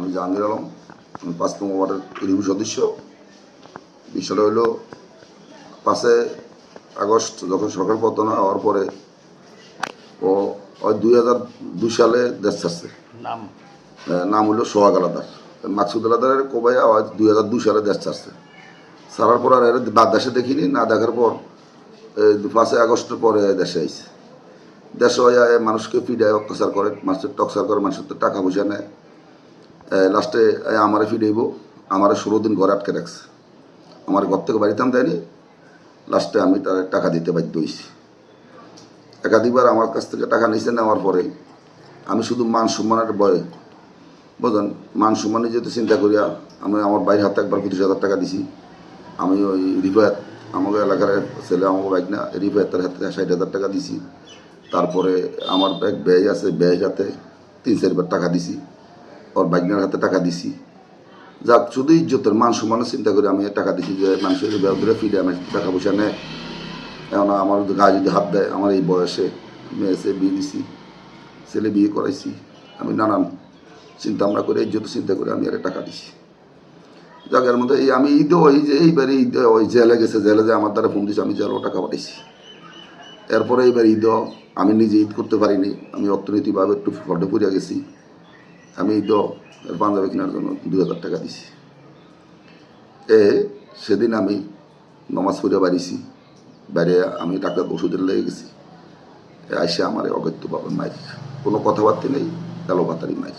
আমি জাহাঙ্গীর আলম আমি পাঁচ নম্বর ওয়ার্ডের রিভিউ সদস্য। বিষয়টা হলো পাঁচে আগস্ট যখন সরকার পতন হওয়ার পরে ও ওই দুই হাজার দুই সালে দেশ ছাড়ছে। নাম? হলো সোহাগ আলাদার। মাকসুদ আলাদারের কোবাইয়া ওই দুই হাজার দুই সালে দেশ ছাড়ছে। ছাড়ার পর আর এর বাদ দেশে দেখিনি না দেখার পর পাঁচই আগস্টের পরে দেশে আইছে। দেশে মানুষকে ফিডায় অত্যাচার করে মানুষের টক্সার করে মানুষের তো টাকা পয়সা নেয়। লাস্টে আমারে ফিডাইব আমারে ষোলো দিন ঘরে আটকে রাখছে। আমার ঘর থেকে বাড়িতাম দেয়নি। লাস্টে আমি তার টাকা দিতে বাধ্য হয়েছি একাধিকবার আমার কাছ থেকে টাকা নিচে নেওয়ার পরে আমি শুধু মান সম্মানের ভয়ে, বুঝলেন? মান সম্মানে যেহেতু চিন্তা করিয়া আমি আমার বাইরের হাতে একবার পঁচিশ হাজার টাকা দিছি। আমি ওই রিফায়াত, আমাকে এলাকার ছেলে আমাকে বাইক না, রিফায়াত তার হাতে ষাট হাজার টাকা দিছি। তারপরে আমার এক ব্যয় আছে ব্যয়ের হাতে তিন চারবার টাকা দিছি। ওর বাইকনার হাতে টাকা দিছি। যাক, শুধু ইজ্জতের মান সম্মানের চিন্তা করে আমি টাকা দিছি যে মানুষের ব্যবহারে ফিরে আমি টাকা পয়সা নেয় এখন আমার গায়ে যদি হাত দেয়, আমার এই বয়সে মেয়ে এসে বিয়ে দিছি, ছেলে বিয়ে করাইছি, আমি নানান চিন্তা ভাবনা করে ইজ্জত চিন্তা করে আমি আর টাকা দিছি। জায়গার মধ্যে এই আমি ঈদে ওই যে এইবারে ঈদে ওই জেলে গেছে, জেলে যে আমার দ্বারা ফোন দিছে, আমি জেলেও টাকা পাঠিয়েছি এরপরে এইবার ঈদও আমি নিজে ঈদ করতে পারিনি, আমি অর্থনৈতিকভাবে একটু ফটে পড়িয়া গেছি। আমি এর পাঞ্জাবি কেনার জন্য দু হাজার টাকা দিছি। এ, সেদিন আমি নমাজ পড়ে বাড়িছি, বাইরে আমি টাকা ওষুধের লেগে গেছি। আইসে আমার অগত্য পাবেন মাইর কোনো কথাবার্তা নেই, কালো পাতারি মাইর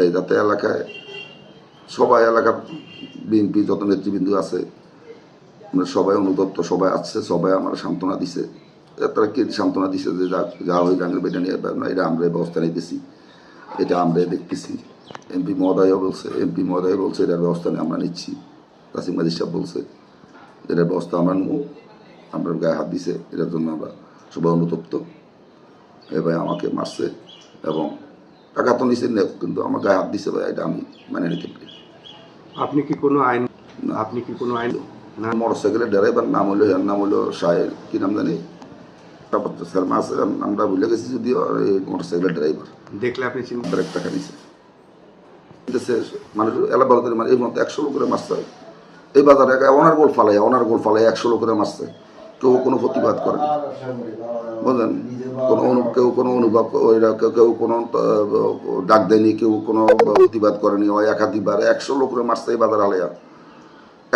এই যাতে এলাকায়, সবাই এলাকার বিএনপি যত নেতৃবৃন্দ আছে, আমরা সবাই অনুতপ্ত, সবাই আসছে, সবাই আমার সান্ত্বনা দিছে। তারা কি সান্ত্বনা দিছে যে যা যা হয়ে জাঙ্গের বেটা নিয়ে এটা আমরা ব্যবস্থা নিতেছি। এটা আমরা দেখতেছি। এমপি মহোদয়ও বলছে এমপি মহোদয় বলছে এটার ব্যবস্থা নিয়ে আমরা নিচ্ছি। কাসিম মাজিদ সাহেব বলছে এটার ব্যবস্থা আমরা নেব। আমরা গায়ে হাত দিছে এটার জন্য আমরা সবাই অনুতপ্ত। এবার আমাকে মারছে এবং টাকা তো নেব কিন্তু আমার গায়ে হাত দিছে ভাই এটা আমি মানে নিতে পারি। আপনি কি কোনো আইন আপনি কি কোনো আইন না। মোটর সাইকেলের ড্রাইভার নাম হলো এর নাম হলো সাহের কি নাম জানি? স্যার মাস নামটা ভুলে গেছি যদিও এই মোটর ড্রাইভার। দেখলে আপনি মানুষ ভালো করে মানে এই মতো একশো লোক করে মারছে। এই বাজারে একা অনার গোল ফালাই অনার গোল ফালাই একশো লোক করে মারছে। কেউ কোনো প্রতিবাদ করেনি বুঝলেন? কোনো কেউ কোনো অনুভব কেউ কোনো ডাক দেয়নি কেউ কোনো প্রতিবাদ করেনি। ওই একাধিকবার একশো লোক করে মারছে এই বাজার আলেয়া।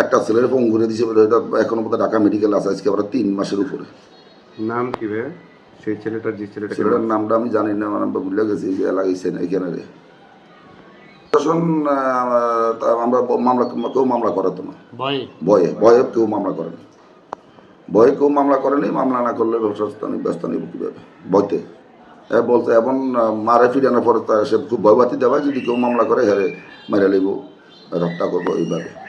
একটা ছেলের ফোন ঘুরে এটা এখনও বোধহয় ঢাকা মেডিকেল আছে আজকে আবার তিন মাসের উপরে। নাম কি বে সেই ছেলেটার যে ছেলেটা ছেলেটার নামটা আমি জানি না আমার নামটা ভুলে গেছি যে লাগাইছে না এখানে রে। প্রশাসন তা আমরা মামলা কেউ মামলা করে তো না? ভয়। ভয়ে ভয়ে কেউ মামলা করেনি। ভয়ে কেউ মামলা করেনি মামলা না করলে ব্যবস্থা নি- ব্যবস্থা নিব কীভাবে? এ বলতে এখন মারে ফিরানোর পরে তা সে খুব ভয়বাতি দেওয়া যদি কেউ মামলা করে হেরে মেরে লিব হত্যা করব এইভাবে।